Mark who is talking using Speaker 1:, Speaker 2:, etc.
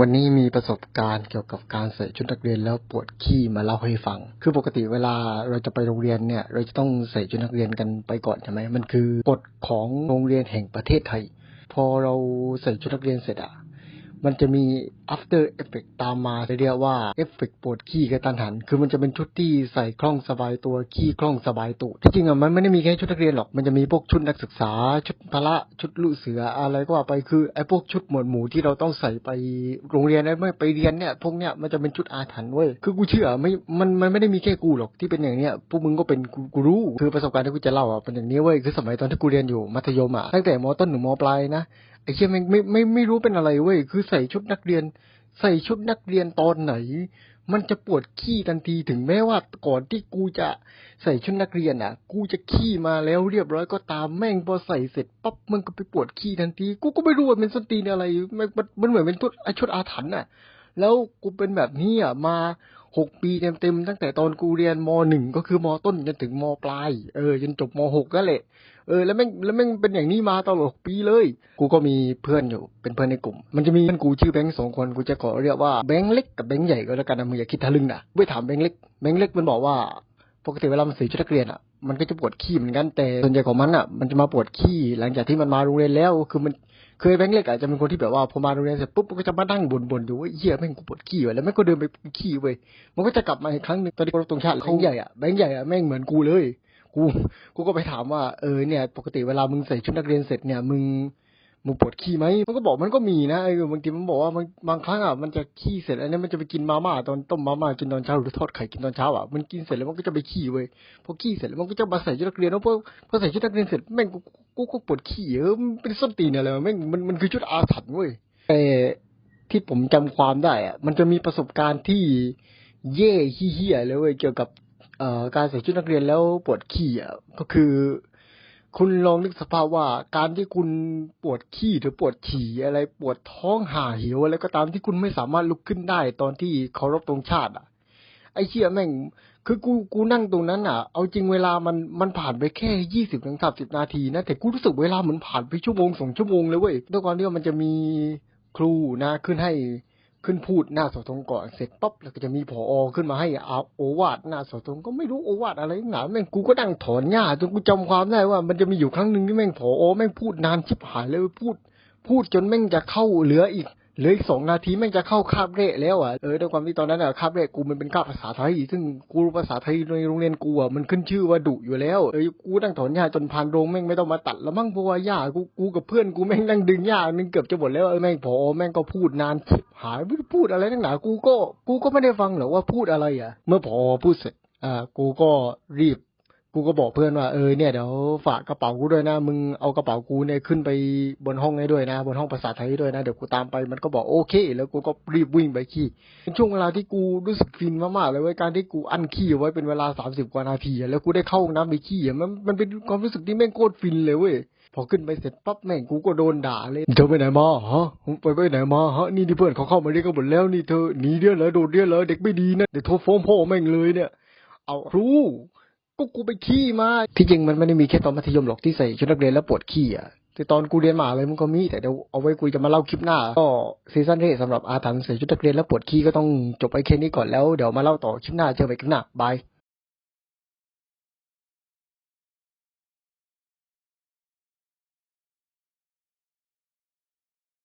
Speaker 1: วันนี้มีประสบการณ์เกี่ยวกับการใส่ชุดนักเรียนแล้วปวดขี้มาเล่าให้ฟัง คือปกติเวลาเราจะไปโรงเรียนเนี่ย เราจะต้องใส่ชุดนักเรียนกันไปก่อนใช่ไหมมันคือกฎของโรงเรียนแห่งประเทศไทย พอเราใส่ชุดนักเรียนเสร็จอะ มันจะมี after effect ตามมาเรียกว่าเอฟเฟกปวดขี้กระตันหัน คือมันจะเป็นชุดที่ใส่คล่องสบายตัวขี้คล่องสบายตูดที่จริงอะมันไม่ได้มีแค่ชุดนักเรียนหรอก มันจะมีพวกชุดนักศึกษา ชุดพละชุดลูกเสืออะไรก็ว่าไปคือไอ้พวกชุดหมวดหมู่ที่เราต้องใส่ไปโรงเรียนไอ้ไม่ไปเรียนเนี่ยพวกเนี้ยมันจะเป็นชุดอาถรรพ์เว้ยคือกูเชื่อไม่มันมันไม่ได้มีแค่กูหรอกที่เป็นอย่างเนี้ยพวกมึงก็เป็นกูกูรู้คือประสบการณ์ที่กูจะเล่าอะเป็นอย่างนี้เว้ยคือสมัยตอนที่กูเรียนอยู่มัธยมอะตั้งแต่มต้นถึงมปลายนะ ไอ้เชี่ยไม่ไม่ไม่ไม่รู้เป็นอะไรเว้ยคือใส่ชุดนักเรียน ใส่ชุดนักเรียนตอนไหน มันจะปวดขี้ทันทีถึงแม้ว่าก่อนที่กูจะใส่ชุดนักเรียนอะ กูจะขี้มาแล้วเรียบร้อยก็ตามแม่งพอใส่เสร็จปั๊บมันก็ไปปวดขี้ทันที กูก็ไม่รู้ว่าเป็นสตีนอะไรมันมันเหมือนเป็นชุดไอชุดอาถรรพ์อะ แล้วกูเป็นแบบนี้อะมา หกปีเต็มๆตั้งแต่ตอนกูเรียนมหนึ่งก็คือมต้นจนถึงมปลายเออจนจบมหกก็แหละเออแล้วแม่งแล้วแม่งเป็นอย่างนี้มาตลอดปีเลย กูก็มีเพื่อนอยู่เป็นเพื่อนในกลุ่ม มันจะมีเพื่อนกูชื่อแบงค์สองคนกูจะขอเรียกว่าแบงค์เล็กกับแบงค์ใหญ่ก็แล้วกันนะมึงอย่าคิดทะลึ่งนะไปถามแบงค์เล็กแบงค์เล็กมันบอกว่าปกติเวลามันใส่ชุดนักเรียนอะมันก็จะปวดขี้เหมือนกันแต่ส่วนใหญ่ของมันอะมันจะมาปวดขี้หลังจากที่มันมาโรงเรียนแล้วคือมัน เคยแบงค์เล็กอาจจะเป็นคนที่แบบว่าพอมาโรงเรียนเสร็จปุ๊บมันก็จะมานั่งบ่นๆอยู่ว่าเหี้ยแม่งกูปวดขี้ว่ะแล้วแม่งก็เดินไปขี้เว้ยมันก็จะกลับมาอีกครั้งหนึงตอนที่เคารพตรงชาติแบงค์ใหญ่อะแบงค์ใหญ่อะแม่งเหมือนกูเลย กู กูก็ไปถามว่าเออเนี่ย ปกติเวลามึงใส่ชุดนักเรียนเสร็จเนี่ยมึง มึงปวดขี้ไหมมันก็บอกมันก็มีนะเออบางทีมันบอกว่าบางบางครั้งอะมันจะขี้เสร็จแล้วเนี่ยมันจะไปกินมาม่าตอนต้มมาม่ากินตอนเช้าหรือทอดไข่กินตอนเช้าอะมันกินเสร็จแล้วมันก็จะไปขี้เว้ยพอขี้เสร็จแล้วมันก็จะมาใส่ชุดนักเรียนแล้วพอพอใส่ชุดนักเรียนเสร็จแม่งกูกูก็ปวดขี้เออเป็นส้นตีนอะไรแม่งมันมันคือชุดอาถรรพ์เว้ยแต่ที่ผมจำความได้อะมันจะมีประสบการณ์ที่เย่เฮี้ยเลยเว้ยเกี่ยวกับเอ่อการใส่ชุดนักเรียนแล้วปวดขี้อะก็คือ คุณลองนึกสภาพว่าการที่คุณปวดขี้หรือปวดฉี่อะไรปวดท้องห่าหิวอะไรก็ตามที่คุณไม่สามารถลุกขึ้นได้ตอนที่เคารพธงชาติ อะ ไอ้เชี่ยแม่ง คือกูกูนั่งตรงนั้นอะ เอาจริงเวลามันมันผ่านไปแค่ยี่สิบถึงสามสิบนาทีนะแต่กูรู้สึกเวลาเหมือนผ่านไปชั่วโมงสองชั่วโมงเลยเว้ยด้วยความที่ว่ามันจะมีครูนะขึ้นให้ ขึ้นพูดหน้าเสาธงก่อนเสร็จปั๊บแล้วก็จะมีผอขึ้นมาให้อาโอวาดหน้าเสาธงก็ไม่รู้โอวาดอะไรหนาแม่งกูก็นั่งถอนหญ้าจนกูจำความได้ว่ามันจะมีอยู่ครั้งหนึ่งที่แม่งผอแม่งพูดนานชิบหายเลยพูด พูดจนแม่งจะเข้าเหลืออีก เหลืออีกสองนาทีแม่งจะเข้าคาบเละแล้วอะเออด้วยความที่ตอนนั้นอะคาบเละกูมันเป็นคาบภาษาไทย ซึ่งกูรู้ภาษาไทยในโรงเรียนกูอะมันขึ้นชื่อว่าดุอยู่แล้วเออกูนั่งถอนหญ้าจนพานโรงแม่งไม่ต้องมาตัดแล้วมั่งเพราะว่าหญ้ากูกูกับเพื่อนกูแม่งนั่งดึงหญ้านึงเกือบจะหมดแล้วเออแม่งพอแม่งก็พูดนานชิบหายไม่พูดอะไรนักหนากูก็กูก็ไม่ได้ฟังหรอกว่าพูดอะไรอะ เมื่อพอพูดเสร็จอ่ากูก็รีบ กูก็บอกเพื่อนว่าเออเนี่ยเดี๋ยวฝากกระเป๋ากูด้วยนะมึงเอากระเป๋ากูเนี่ยขึ้นไปบนห้องให้ด้วยนะ บนห้องภาษาไทยด้วยนะเดี๋ยวกูตามไปมันก็บอกโอเค แล้วกูก็รีบวิ่งไปขี้เป็นช่วงเวลาที่กูรู้สึกฟินมากๆเลยเว้ยการที่กูอั้นขี้เอาไว้เป็นเวลาสามสิบกว่านาทีแล้วกูได้เข้าห้องน้ำไปขี้มันมันเป็นความรู้สึกที่แม่งโคตรฟินเลยเว้ยพอขึ้นไปเสร็จปั๊บแม่งกูก็โดนด่าเลยเธอไปไหนมาฮะไปไปไหนมาฮะนี่ที่เพื่อนเขาเข้ามาเรียกกันหมดแล้วนี่เธอหนีเรียนเหรอโดดเรียนเหรอเด็กไม่ดีนะเดี๋ยวโทรฟ้องพ่อแม่งเลยเนี่ย เอาครู ก็กูไปขี้มา ที่จริงมันไม่ได้มีแค่ตอนมัธยมหรอกที่ใส่ชุดนักเรียนแล้วปวดขี้อะแต่ตอนกูเรียนมหาเลยมันก็มี แต่เดี๋ยวเอาไว้กูจะมาเล่าคลิปหน้า ก็ซีซั่นนี้สำหรับอาถรรพ์ใส่ชุดนักเรียนแล้วปวดขี้ก็ต้องจบไปแค่นี้ก่อนแล้วเดี๋ยวมาเล่าต่อคลิปหน้าเจอไปคลิปหน้าบาย